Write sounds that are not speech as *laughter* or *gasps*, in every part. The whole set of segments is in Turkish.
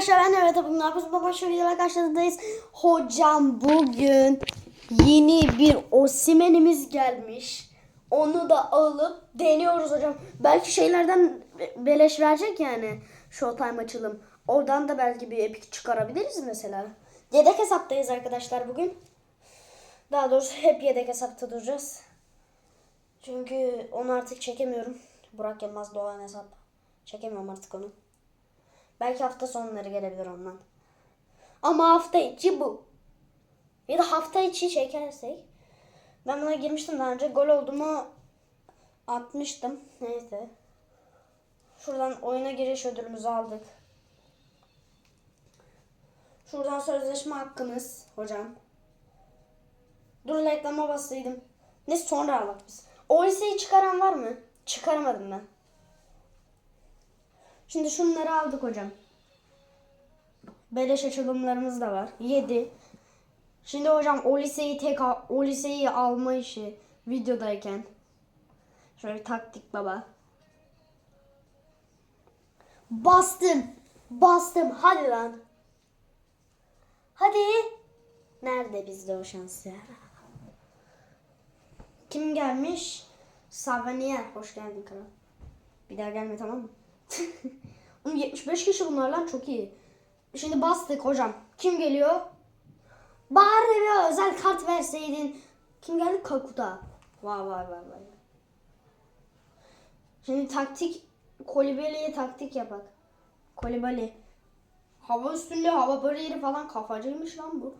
arkadaşlar ben evet bugün ne yapıyoruz? Şu videolar karşınızdayız. Hocam bugün yeni bir osimenimiz gelmiş. Onu da alıp deniyoruz hocam. Belki şeylerden be- beleş verecek yani. Showtime açılım. Oradan da belki bir epik çıkarabiliriz mesela. Yedek hesaptayız arkadaşlar bugün. Daha doğrusu hep yedek hesapta duracağız. Çünkü onu artık çekemiyorum. Burak Yılmaz Doğan hesap. Çekemiyorum artık onu. Belki hafta sonları gelebilir ondan. Ama hafta içi bu. Ya da hafta içi çekersek. Ben buna girmiştim daha önce. Gol olduğumu atmıştım. Neyse. Şuradan oyuna giriş ödülümüzü aldık. Şuradan sözleşme hakkımız hocam. Dur reklama bastıydım. Ne sonra aldık biz. O liseyi çıkaran var mı? Çıkaramadım ben. Şimdi şunları aldık hocam. Beleş açılımlarımız da var. 7. Şimdi hocam o liseyi tek al- o liseyi alma işi videodayken. Şöyle taktik baba. Bastım. Bastım. Hadi lan. Hadi. Nerede bizde o şans ya? Kim gelmiş? Savanier. Hoş geldin kral. Bir daha gelme tamam mı? *laughs* Oğlum 75 kişi bunlar lan çok iyi. Şimdi bastık hocam. Kim geliyor? Bari bir özel kart verseydin. Kim geldi? Kakuta. Vay vay vay vay. Şimdi taktik Kolibali'ye taktik yapak. Kolibali. Hava üstünde hava bariyeri falan kafacıymış lan bu.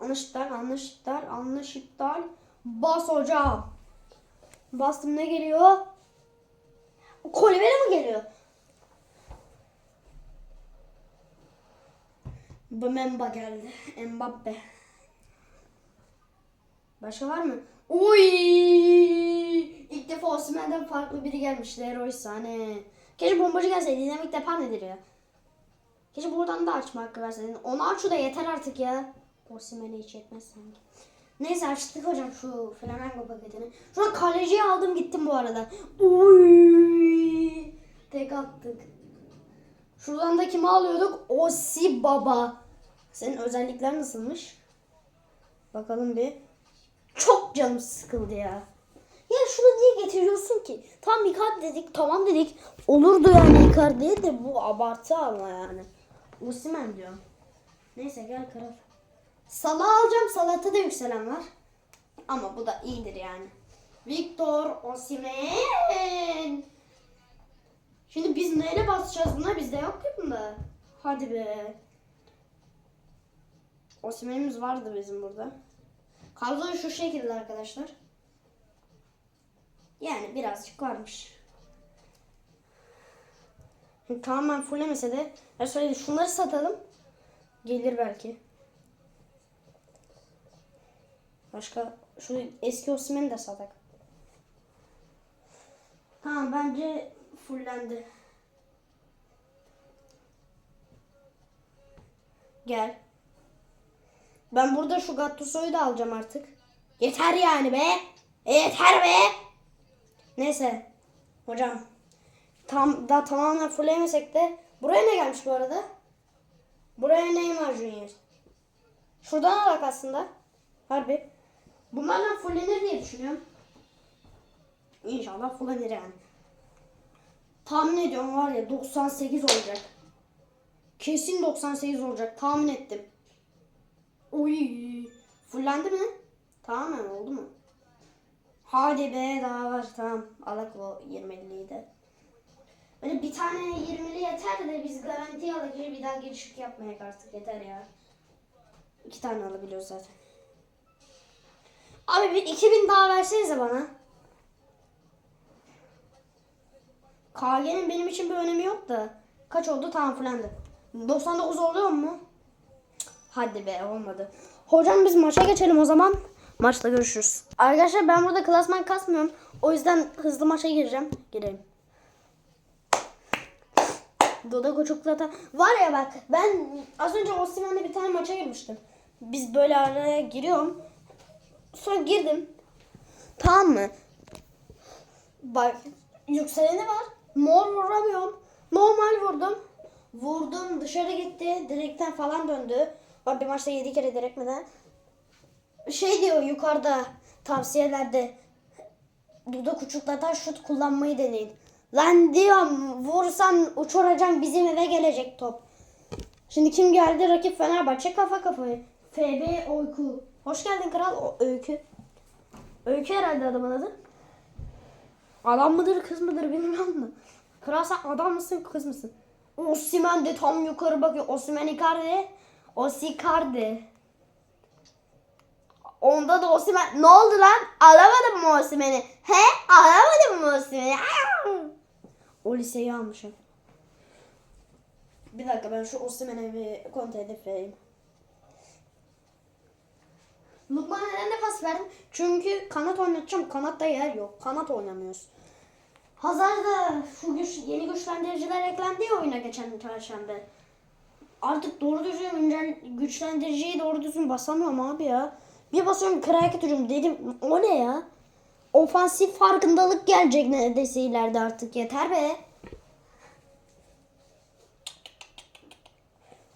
Anlaş iptal, anlaş iptal, anlaş iptal. Bas hocam. Bastım ne geliyor? Kolibali mi geliyor? Mbemba geldi. Mbappe. Başka var mı? Uy! İlk defa Osimhen'den farklı biri gelmiş. Leroy Sané. Keşke bombacı gelseydi. Dinamik depan nedir ya? Keşke buradan da açma hakkı verseydin. Onu aç şu da yeter artık ya. Osimhen'i hiç yetmez sanki. Neyse açtık hocam şu Flamengo paketini. An kaleciyi aldım gittim bu arada. Uy! Tek attık. Şuradan da kimi alıyorduk? Osi Baba. Senin özellikler nasılmış? Bakalım bir. Çok canım sıkıldı ya. Ya şunu niye getiriyorsun ki? Tam Icardi dedik, tamam dedik. Olurdu yani Icardi'ye de bu abartı ama yani. Osimhen diyor. Neyse gel kral. Salah alacağım. Salah'ta da yükselen var. Ama bu da iyidir yani. Victor Osimhen. Şimdi biz neyle basacağız buna? Bizde yok ki bunda. Hadi be. Osimhen'imiz vardı bizim burada. Kadro şu şekilde arkadaşlar. Yani birazcık varmış. Tamamen fullemese de şöyle şunları satalım. Gelir belki. Başka şu eski Osimhen'i de satak. Tamam bence fullendi. Gel. Ben burada şu Gattuso'yu da alacağım artık. Yeter yani be. E, yeter be. Neyse. Hocam. Tam da tamamen fullemesek de buraya ne gelmiş bu arada? Buraya Neymar Junior. Şuradan alak aslında. Harbi. Bunlarla fullenir diye düşünüyorum. İnşallah fullenir yani. Tahmin ediyorum var ya 98 olacak. Kesin 98 olacak. Tahmin ettim. Oy. Fullendi mi? Tamamen oldu mu? Hadi be daha var. Tamam. Alak o 20'liyi de. Böyle bir tane 20'li yeter de biz garantiye alak. Bir daha girişik yapmaya artık yeter ya. İki tane alabiliyoruz zaten. Abi bir 2000 daha versenize bana. KG'nin benim için bir önemi yok da. Kaç oldu? Tamam fullendi. 99 oluyor mu? Hadi be olmadı. Hocam biz maça geçelim o zaman. Maçta görüşürüz. Arkadaşlar ben burada klasman kasmıyorum. O yüzden hızlı maça gireceğim. Girelim. Doda Koçuklat'a var ya bak ben az önce Osimhen'le bir tane maça girmiştim. Biz böyle araya giriyorum. Sonra girdim. Tamam mı? Bak yükseleni var. Mor vuramıyorum. Normal vurdum. Vurdum dışarı gitti. Direkten falan döndü. Bak bir maçta 7 kere direkmeden. Şey diyor yukarıda tavsiyelerde. Dudak uçuklardan şut kullanmayı deneyin. Lan diyorum vursan uçuracaksın bizim eve gelecek top. Şimdi kim geldi? Rakip Fenerbahçe kafa kafayı. FB Oyku. Hoş geldin kral o, Öykü. Öykü herhalde adamın adı. Adam mıdır kız mıdır bilmiyorum da. Kral sen adam mısın kız mısın? Osimhen de tam yukarı bakıyor. Osimhen Icardi. Osikardi. Onda da Osimhen. Ne oldu lan? Alamadın mı Osimhen'i? He? Alamadın mı Osimhen'i? O liseyi almışım. Bir dakika ben şu Osimhen'e bir kontrol edip vereyim. Lukman'a neden de pas verdim? Çünkü kanat oynatacağım. Kanatta yer yok. Kanat oynamıyoruz. Hazarda şu güç, yeni güçlendiriciler eklendi ya oyuna geçen çarşamba. Artık doğru düzgün güncel güçlendiriciyi doğru düzgün basamıyorum abi ya. Bir basıyorum kraket ucum dedim o ne ya? Ofansif farkındalık gelecek neredeyse ileride artık yeter be.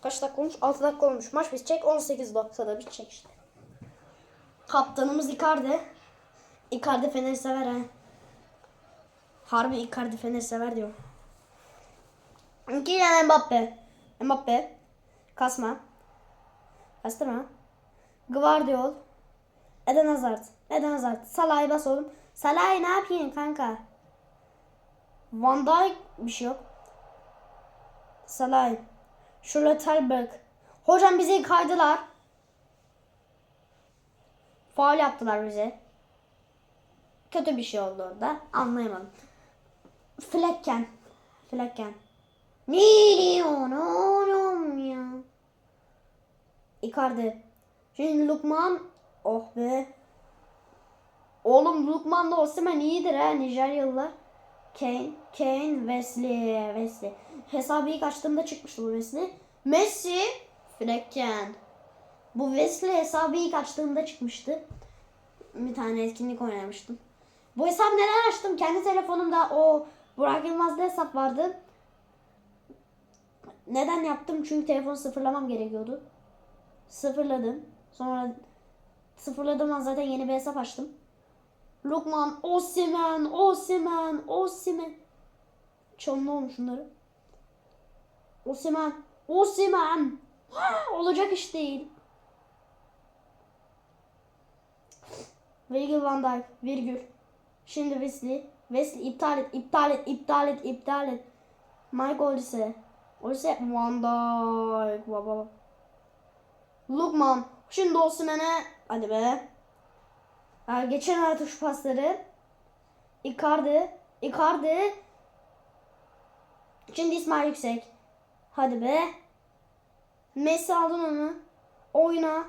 Kaç dakika olmuş? 6 dakika olmuş. Maç bitecek 18 dakikada bitecek işte. Kaptanımız Icardi. Icardi Fener'i sever ha. Harbi Icardi Fener'i sever diyor. Kylian Mbappe. Mbappe. Kasma. Kastırma. Guardiol. Eden Hazard. Eden Hazard. Salah'ı bas oğlum. Salah'ı ne yapayım kanka? Van Dijk bir şey yok. Salah. Schlotterberg. Hocam bizi kaydılar. Faul yaptılar bize. Kötü bir şey oldu orada. Anlayamadım. Flecken. Flecken. Milyon oğlum ya. Icardi. Şimdi Lukman. Oh be. Oğlum Lukman da Osimhen iyidir ha Nijeryalılar. Kane, Kane, Wesley, Wesley. Hesabı ilk açtığımda çıkmıştı bu Wesley. Messi, Flecken. Bu Wesley hesabı ilk açtığımda çıkmıştı. Bir tane etkinlik oynamıştım. Bu hesap neden açtım? Kendi telefonumda o Burak Yılmaz'da hesap vardı. Neden yaptım? Çünkü telefonu sıfırlamam gerekiyordu. Sıfırladım. Sonra sıfırladığım an zaten yeni bir hesap açtım. Lukman, Osimen, Osimen, Osimen. Çalın oğlum şunları. Osimen, Osimen. *gasps* Olacak iş değil. Virgil van Dijk, virgül. Şimdi Wesley. Wesley iptal et, iptal et, iptal et, iptal et. Mike Olise. Olise Van Dijk. Baba. Lukman. Şimdi Osimhen'e. Hadi be. Ha, geçen artık şu pasları. Icardi. Icardi. Şimdi İsmail Yüksek. Hadi be. Messi aldın onu. Oyna.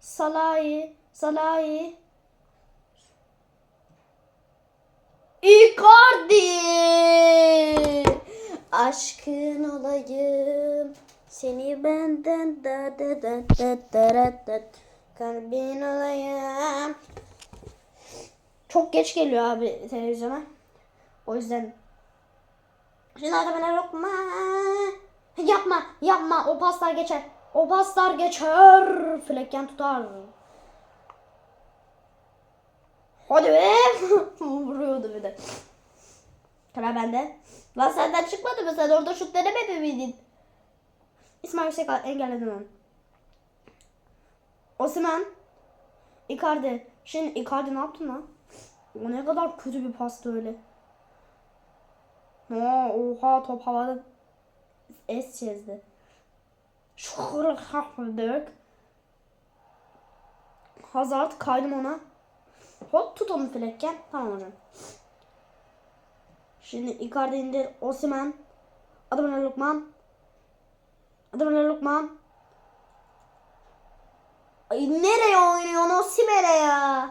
Salahi. Salahi. Icardi. Aşkın olayım. Seni benden da da da da da da da. Kalbin olayım. Çok geç geliyor abi televizyona. O yüzden. Hadi bana lokma. Yapma, yapma. O paslar geçer. O paslar geçer. Flekken tutar. Hadi be. *laughs* Vuruyordu bir de. Kara bende. Lan senden çıkmadı mı? Sen orada şut denemedi miydin? İsmail Yüksek engelledim onu. Osman. Icardi. Şimdi Icardi ne yaptın lan? O ne kadar kötü bir pastı öyle. Aa, oha top havada es çizdi. Şurada Hazard kaydım ona. Hop tut onu flekken. Tamam hocam. Şimdi Icardi indir. Osimhen. Adamına Lukman. Adamına Lukman. Ay nereye oynuyorsun Osimhen'e ya?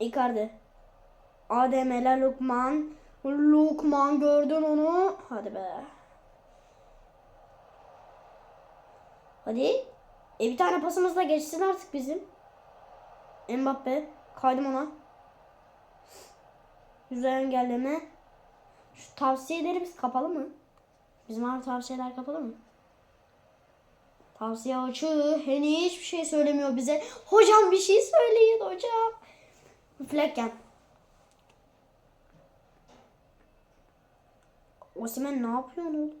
Icardi. ADM'ler Lukman. Lukman gördün onu. Hadi be. Hadi. E bir tane pasımız da geçsin artık bizim. Mbappe. Kaydım ona. Güzel engelleme. Şu tavsiyelerimiz kapalı mı? Bizim abi tavsiyeler kapalı mı? Tavsiye açık. Henüz hiçbir şey söylemiyor bize. Hocam bir şey söyleyin hocam. Flecken. Osimen ne yapıyorsun oğlum?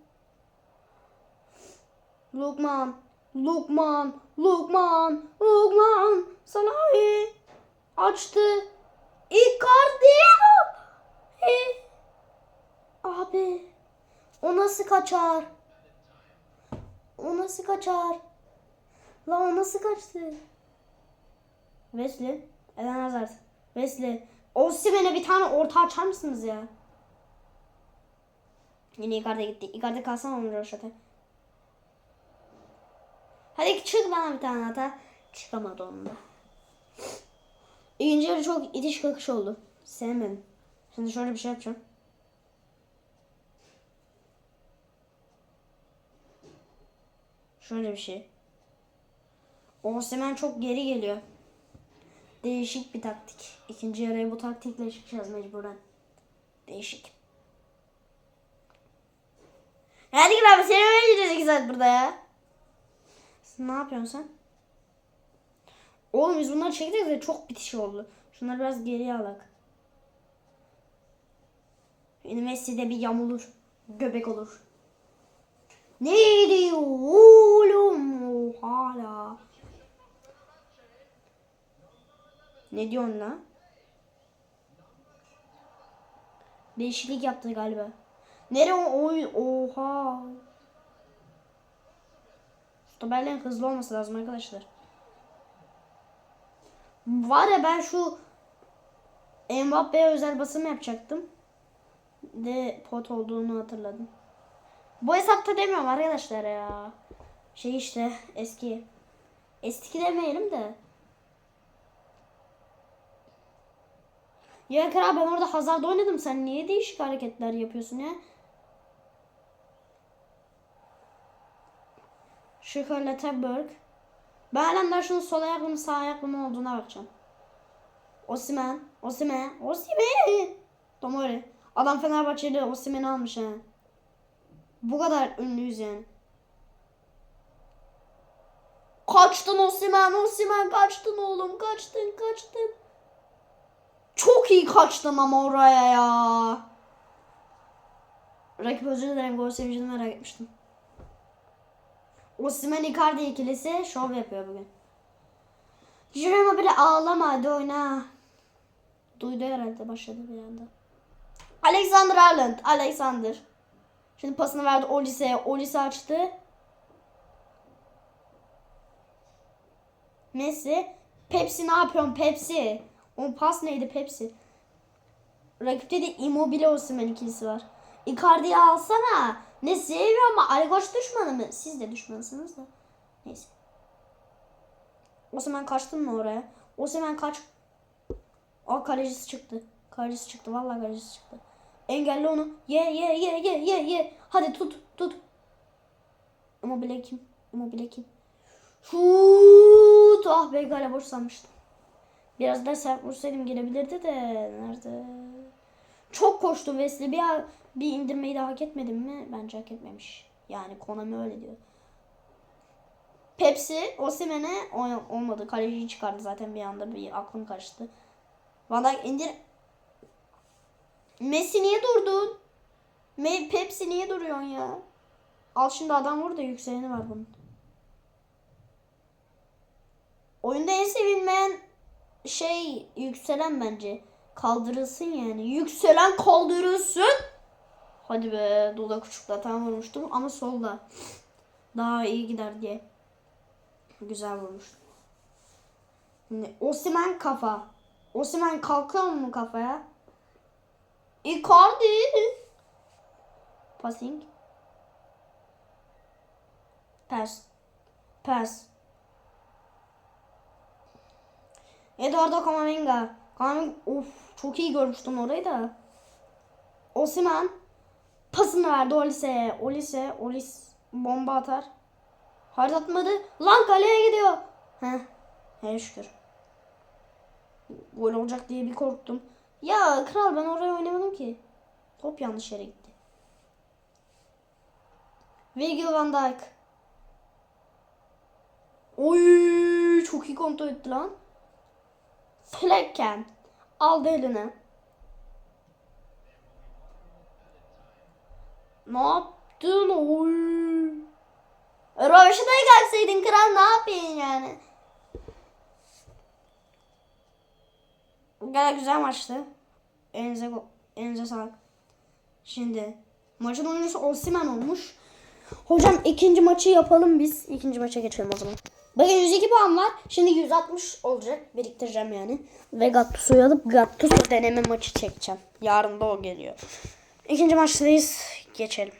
Lukman. Lukman. Lukman. Lukman. Açtı. Icardi. E. Abi. O nasıl kaçar? O nasıl kaçar? La o nasıl kaçtı? Wesley. Eden Hazard. Wesley. Osimhen'e bir tane orta açar mısınız ya? Yine Icardi gitti. Icardi kalsana onu Roşat'a. Hadi çık bana bir tane hata. Çıkamadı onunla. İkinci yarı çok itiş kakış oldu. Sevmedim. Şimdi şöyle bir şey yapacağım. Şöyle bir şey. Osimhen çok geri geliyor. Değişik bir taktik. İkinci yarıya bu taktikle çıkacağız mecburen. Değişik. Hadi gel abi seni öyle gideceğiz iki saat burada ya. Ne yapıyorsun sen? Oğlum biz bunları çektik de çok bitiş oldu. Şunları biraz geriye alak. Yine Messi'de bir yamulur. Göbek olur. Ne diyor oğlum hala? Ne diyorsun lan? Değişiklik yaptı galiba. Nere o oha. Stoperlerin hızlı olması lazım arkadaşlar. Var ya ben şu Mbappe'ye özel basım yapacaktım. De pot olduğunu hatırladım. Bu hesapta demiyorum arkadaşlar ya. Şey işte eski. Eski demeyelim de. Ya kral ben orada Hazard oynadım. Sen niye değişik hareketler yapıyorsun ya? Şükrü Tebberg. Ben halen daha şunun sol ayaklı sağ ayaklı mı olduğuna bakacağım. Osimen. Osimen. Osimen. Tomori. Adam Fenerbahçeli Osimen'i almış ha. Bu kadar ünlüyüz yani. Kaçtın Osimen, Osimen kaçtın oğlum, kaçtın, kaçtın. Çok iyi kaçtın ama oraya ya. Rakip özür dilerim gol sevincini merak etmiştim. Osimhen Icardi ikilisi şov yapıyor bugün. Jerome bile ağlama hadi oyna. Duydu herhalde başladı bir anda. Alexander Arnold. Alexander. Şimdi pasını verdi Olise'ye. Olise açtı. Messi. Pepsi ne yapıyorsun Pepsi? O pas neydi Pepsi? Rakipte de Immobile Osimhen ikilisi var. Icardi'yi alsana. Ne seviyor ama Ali Koç düşmanı mı? Siz de düşmansınız da. Neyse. Osimhen kaçtın mı oraya? Osimhen kaç. Aa kalecisi çıktı. Kalecisi çıktı. Vallahi kalecisi çıktı. Engelle onu. Ye ye ye ye ye ye. Hadi tut tut. Immobile kim? Immobile kim? Şut. Ah be gale boş sanmıştım. Biraz daha sert vursaydım girebilirdi de. Nerede? Çok koştu Wesley. Bir, bir indirmeyi de hak etmedim mi? Bence hak etmemiş. Yani Konami öyle diyor. Pepsi Osimhen'e oy- olmadı. Kaleciyi çıkardı zaten bir anda. Bir aklım karıştı. Van Dijk indir. Messi niye durdun? Me Pepsi niye duruyorsun ya? Al şimdi adam vur yükseleni var bunun. Oyunda en sevilmeyen şey yükselen bence. Kaldırılsın yani. Yükselen kaldırılsın. Hadi be dudak uçuklatan vurmuştum ama solda. Daha iyi gider diye. Güzel vurmuştum. Şimdi Osimen kafa. Osimen kalkıyor mu kafaya? Icardi. Passing. Pass. Pass. Eduardo Camavinga. Camavinga of çok iyi görmüştüm orayı da. Osimhen pasını verdi Olise'ye. Olise, Olis bomba atar. Hayır atmadı. Lan kaleye gidiyor. Heh. He şükür. Gol olacak diye bir korktum. Ya kral ben oraya oynamadım ki. Top yanlış yere gitti. Virgil van Dijk. Oy çok iyi kontrol etti lan. Flecken. Aldı eline. Ne yaptın? Oy. Röveşata'ya gelseydin kral ne yapayım yani? Gayet güzel maçtı. Elinize, elinize sağlık. Şimdi maçın oyuncusu Osimhen olmuş. Hocam ikinci maçı yapalım biz. İkinci maça geçelim o zaman. Bakın 102 puan var. Şimdi 160 olacak. Biriktireceğim yani. Ve Gattuso'yu alıp Gattuso deneme maçı çekeceğim. Yarın da o geliyor. İkinci maçtayız. Geçelim.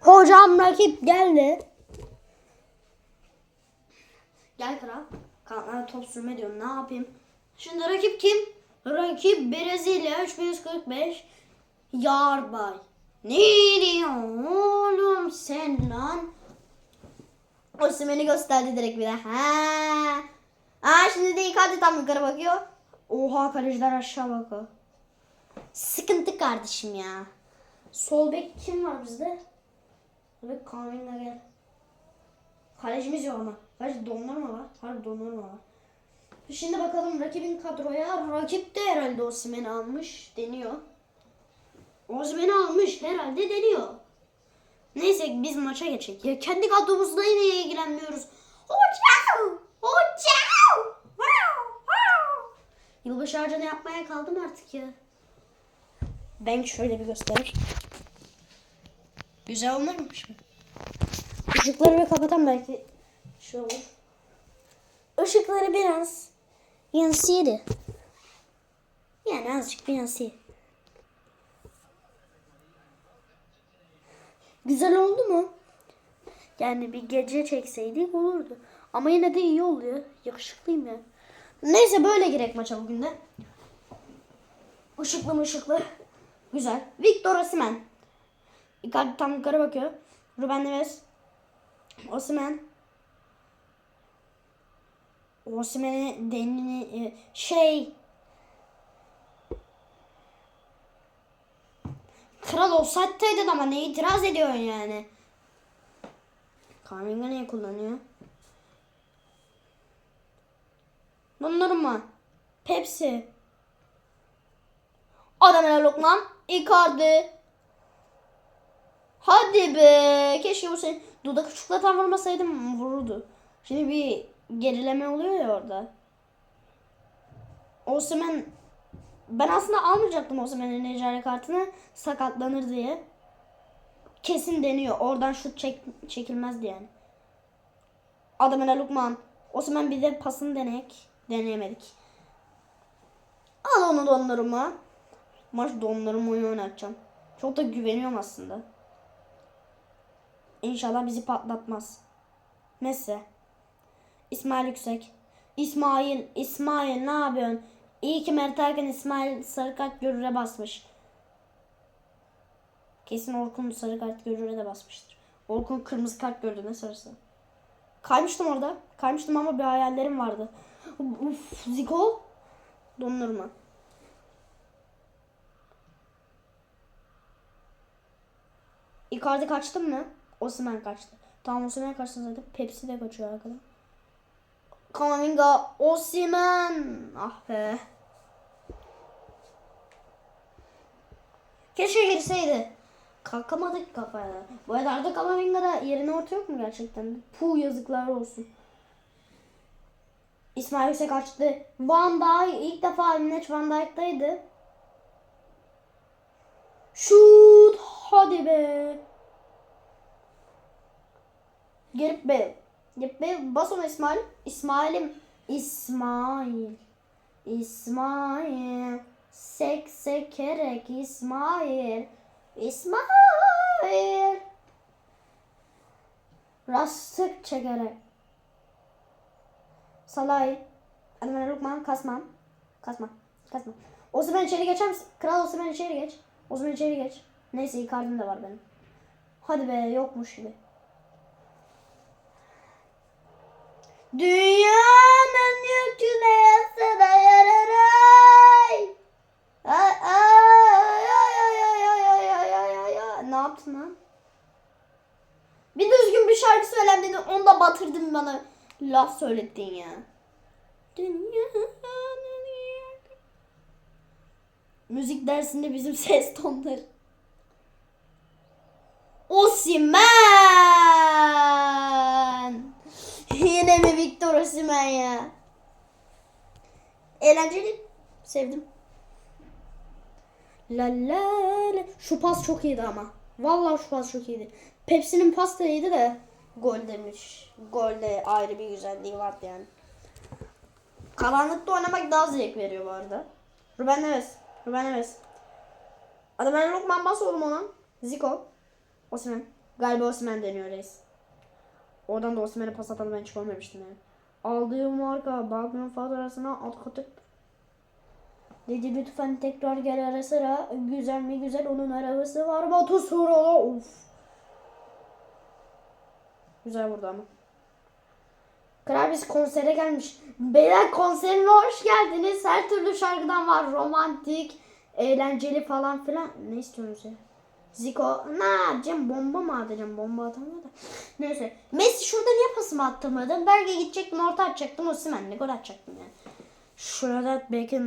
Hocam rakip geldi. Gel kral. Kanatlara top sürme diyorum. Ne yapayım? Şimdi rakip kim? Rakip Brezilya 3145. Yarbay. Ne diyorsun oğlum sen lan? Osimhen'i gösterdi direkt bir de. Ha. Aa şimdi de Icardi tam yukarı bakıyor. Oha kaleciler aşağı bakıyor. Sıkıntı kardeşim ya. Sol bek kim var bizde? Bek Kamavinga gel. Kalecimiz yok ama. Kaleci Donnarumma var. Harbi Donnarumma var. Şimdi bakalım rakibin kadroya. Rakip de herhalde Osimhen'i almış deniyor. Osimhen'i almış herhalde deniyor. Neyse biz maça geçelim. Ya kendi kadromuzla yine ilgilenmiyoruz. Hocam! Hocam! Wow! Wow! Yılbaşı harcanı yapmaya kaldım artık ya. Ben şöyle bir göster. Güzel olmamış mı? Işıkları bir kapatan belki şey olur. Işıkları biraz yansıydı. Yani azıcık bir yansıyor. Güzel oldu mu? Yani bir gece çekseydik olurdu. Ama yine de iyi oluyor. Yakışıklıyım ya. Neyse böyle girek maça bugün de. Işıklı mı ışıklı. Güzel. Victor Osimhen. Icardi tam yukarı bakıyor. Ruben Neves. Osimhen. Osimhen'i denini e, şey Kral offside'daydın ama ne itiraz ediyorsun yani? Kamavinga neyi kullanıyor? Dondurma. Pepsi. Adamlar Lokman. Icardi. Hadi be. Keşke bu senin dudak uçuklatan vurmasaydım vururdu. Şimdi bir gerileme oluyor ya orada. Osimhen ben aslında almayacaktım Osimhen'in Necari kartını sakatlanır diye. Kesin deniyor. Oradan şut çek, çekilmezdi yani. Adamına Lukman. Osimhen bir de pasını deneyek. Deneyemedik. Al onu donlarıma. Maç donlarımı oyun oynatacağım. Çok da güveniyorum aslında. İnşallah bizi patlatmaz. Messi. İsmail Yüksek. İsmail, İsmail ne yapıyorsun? İyi ki Mert Hakan İsmail sarı kart görüre basmış. Kesin Orkun sarı kart görüre de basmıştır. Orkun kırmızı kart gördü ne sarısı. Kaymıştım orada. Kaymıştım ama bir hayallerim vardı. Uf, Ziko. Dondurma. Icardi kaçtın mı? Osimhen kaçtı. Tamam Osimhen kaçtı zaten. Pepsi de kaçıyor arkada. Kamavinga, Osimhen. Ah be. Keşke girseydi. Kalkamadık kafaya. Bu arada Arda Kamavinga'da yerine orta yok mu gerçekten? Puh yazıklar olsun. İsmail Yüksek açtı. Van Dijk ilk defa Emreç Van Dijk'taydı. Şut. Hadi be. Gelip be. Be. Bas ona İsmail. İsmail'im. İsmail. İsmail. Sek sekerek İsmail. İsmail. Rastık çekerek. Salay. Adem Lukman kasmam. Kasma. Kasma. Osman içeri geçer misin? Kral Osman içeri geç. Osman içeri geç. Neyse Icardi'm de var benim. Hadi be yokmuş gibi. Dünyanın yüküne yatsana yararay. Ay ay ay ay ay ay ay ay ay ay. Ne yaptın lan? Bir düzgün bir şarkı söylem dedin onu da batırdın bana. Laf söylettin ya. Dünyanın Müzik dersinde bizim ses tonları. Osimen Eğlenceli. Sevdim. La la la. Şu pas çok iyiydi ama. Vallahi şu pas çok iyiydi. Pepsi'nin pas da iyiydi de gol demiş. Golde ayrı bir güzelliği vardı yani. Karanlıkta oynamak daha zevk veriyor bu arada. Ruben Neves. Ruben Neves. Adam ben Lokman bas oğlum ona. Zico. Osimhen. Galiba Osimhen deniyor reis. Oradan da Osimhen'e pas atanı ben görmemiştim yani. Aldığım marka bakmıyorum faturasına alt katık. Dedi lütfen tekrar gel ara sıra. Güzel mi güzel onun arabası var. Batu Surala. Of. Güzel burada ama. Krabis konsere gelmiş. Beyler konserine hoş geldiniz. Her türlü şarkıdan var. Romantik, eğlenceli falan filan. Ne istiyorsunuz ya? Zico ne yapacağım? Bomba mı atacağım? Bomba atamıyor da. Neyse. Messi şurada niye pasımı attırmadım? Belki gidecektim orta atacaktım. Osimhen'le gol atacaktım yani. Şurada belki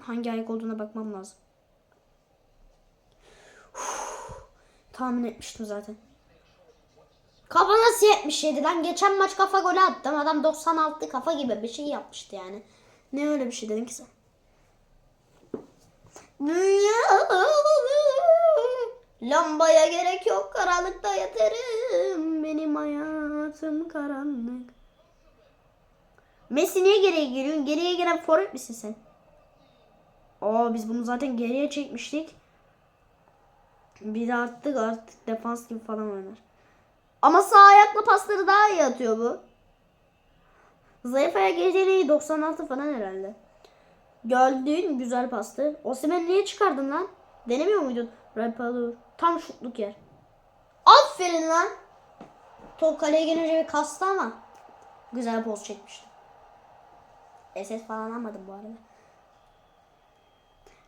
hangi ayak olduğuna bakmam lazım. Tahmin etmiştim zaten. Kafa nasıl 77 lan? Geçen maç kafa golü attım. Adam 96 kafa gibi bir şey yapmıştı yani. Ne öyle bir şey dedin ki sen? Lambaya gerek yok karanlıkta yatarım benim hayatım karanlık. Messi niye geriye giriyorsun? Geriye giren forvet misin sen? Aa biz bunu zaten geriye çekmiştik. Bir de arttık artık defans gibi falan oynar. Ama sağ ayakla pasları daha iyi atıyor bu. Zayıf ayak geceliği 96 falan herhalde. Gördüğün güzel pastı. Osimhen niye çıkardın lan? Denemiyor muydun? Rapalur. Tam şutluk yer. Aferin lan. Top kaleye gelince bir kastı ama. Güzel poz çekmişti. SS falan almadım bu arada.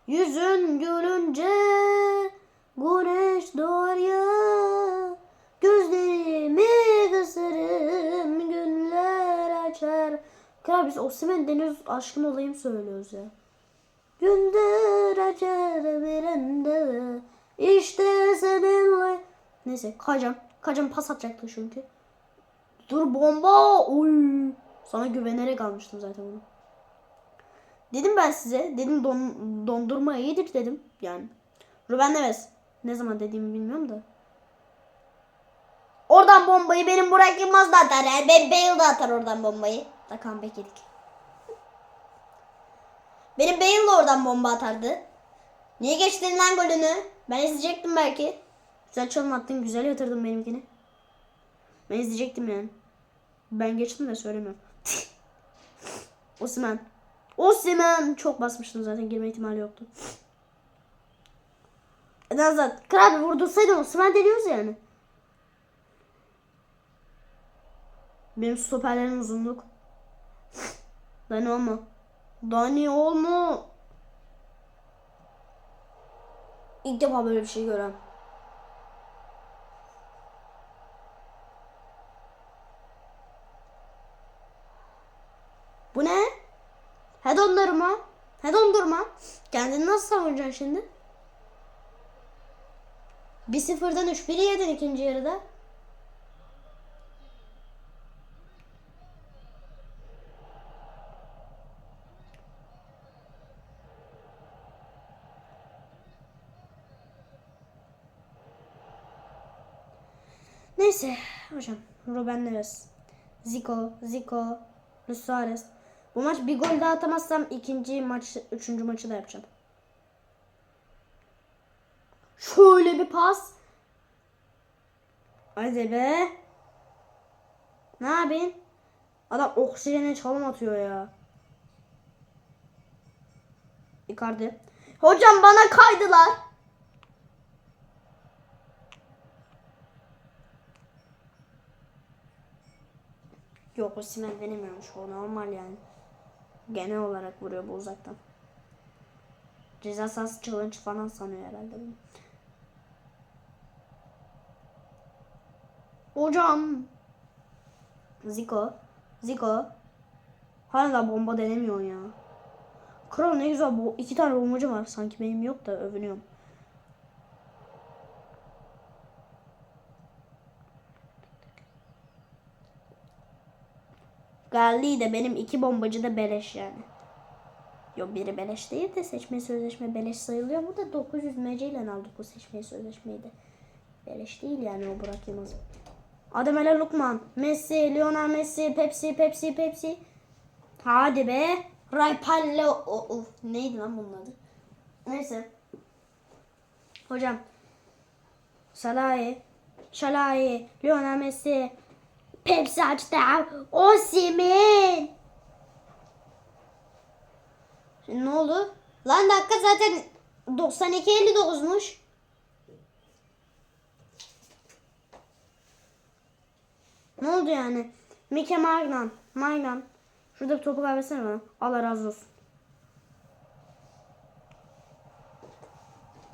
Yüzün gülünce güneş doğar ya. Gözlerimi kısarım günler açar. Kral biz Osimhen deniyoruz aşkın olayım söylüyoruz ya. Gündür açar bir anda işte seninle. Neyse kayacağım. Kayacağım pas atacaktı çünkü. Dur bomba. Oy. Sana güvenerek almıştım zaten bunu. Dedim ben size. Dedim don, dondurma iyidir dedim. Yani. Ruben Neves. Ne zaman dediğimi bilmiyorum da. Oradan bombayı benim Burak Yılmaz da atar. Yani ben Bale de atar oradan bombayı. Da comeback yedik. Benim Bale de oradan bomba atardı. Niye geçtin lan golünü? Ben izleyecektim belki. Güzel çalım attın. Güzel yatırdın benimkini. Ben izleyecektim yani. Ben geçtim de söylemiyorum. *laughs* Osman. Osman. Çok basmıştım zaten. Girme ihtimali yoktu. Nazat. Kral vurdursaydın Osman deniyoruz yani. Benim stoperlerin uzunluk. Dani olma. Dani olma. İlk defa böyle bir şey gören. Bu ne? He dondurma. He dondurma. Kendini nasıl savunacaksın şimdi? 1-0'dan 3-1 yedin ikinci yarıda. Neyse hocam Ruben Neves, Zico, Zico, Luis Suarez. Bu maç bir gol daha atamazsam ikinci maç, üçüncü maçı da yapacağım. Şöyle bir pas. Hadi be. Ne yapayım? Adam oksijene çalım atıyor ya. Icardi. Hocam bana kaydılar. Yok o simen denemiyormuş o normal yani. Genel olarak vuruyor bu uzaktan. Ceza sahası challenge falan sanıyor herhalde bunu. Hocam. Zico. Zico. Hala bomba denemiyor ya. Kral ne güzel bu iki tane bombacı var. Sanki benim yok da övünüyorum. Galli de benim iki bombacı da beleş yani. Yok biri beleş değil de seçme sözleşme beleş sayılıyor. Bu da 900 MC ile aldık bu seçme sözleşmeyi de. Beleş değil yani o Burak Yılmaz. Ademele Lukman, Messi, Lionel Messi, Pepsi, Pepsi, Pepsi. Hadi be. Raypalle o, o neydi lan bunun adı? Neyse. Hocam. Salahi, Şalahi, Lionel Messi, Pepsi açtı. Osimhen. Şimdi ne oldu? Lan dakika zaten 92-59'muş. Ne oldu yani? Mike Magnan. Magnan. Şurada bir topu kaybetsene bana. Allah razı olsun.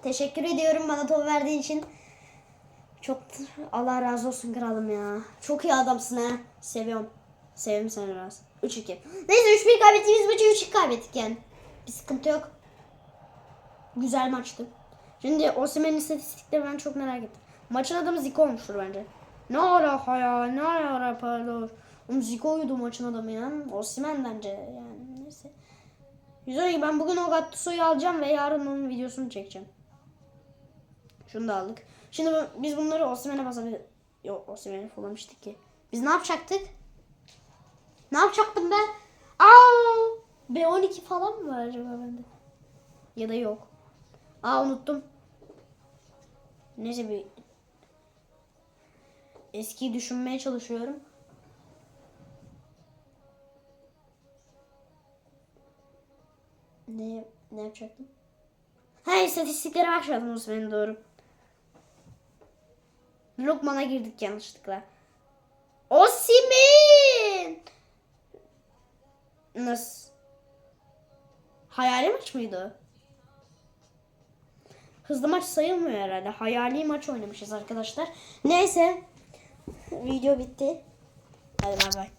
Teşekkür ediyorum bana topu verdiğin için. Çok Allah razı olsun kralım ya. Çok iyi adamsın ha. Seviyorum. Sevim seni biraz. 3-2. Neyse 3-1 kaybettiğimiz maçı 3-2 kaybettik yani. Bir sıkıntı yok. Güzel maçtı. Şimdi Osimhen'in istatistikleri ben çok merak ettim. Maçın adamı Zico olmuştur bence. Ne alaka ya? Ne alaka olur? Oğlum Zico'ydu maçın adamı ya. Osimhen bence yani neyse. Güzel ben bugün o Gattuso'yu alacağım ve yarın onun videosunu çekeceğim. Şunu da aldık. Şimdi biz bunları Osimhen'e basabiliriz. Yok Osimhen'e fırlamıştık ki. Biz ne yapacaktık? Ne yapacaktım ben? Aa! B12 falan mı var acaba bende? Ya da yok. Aa unuttum. Neyse bir eskiyi düşünmeye çalışıyorum. Ne ne yapacaktım? Ha istatistiklere başladım Osman'ın doğru. Lokman'a girdik yanlışlıkla. Osimen! Nasıl? Hayali maç mıydı? Hızlı maç sayılmıyor herhalde. Hayali maç oynamışız arkadaşlar. Neyse. Video bitti. Hadi bay bay.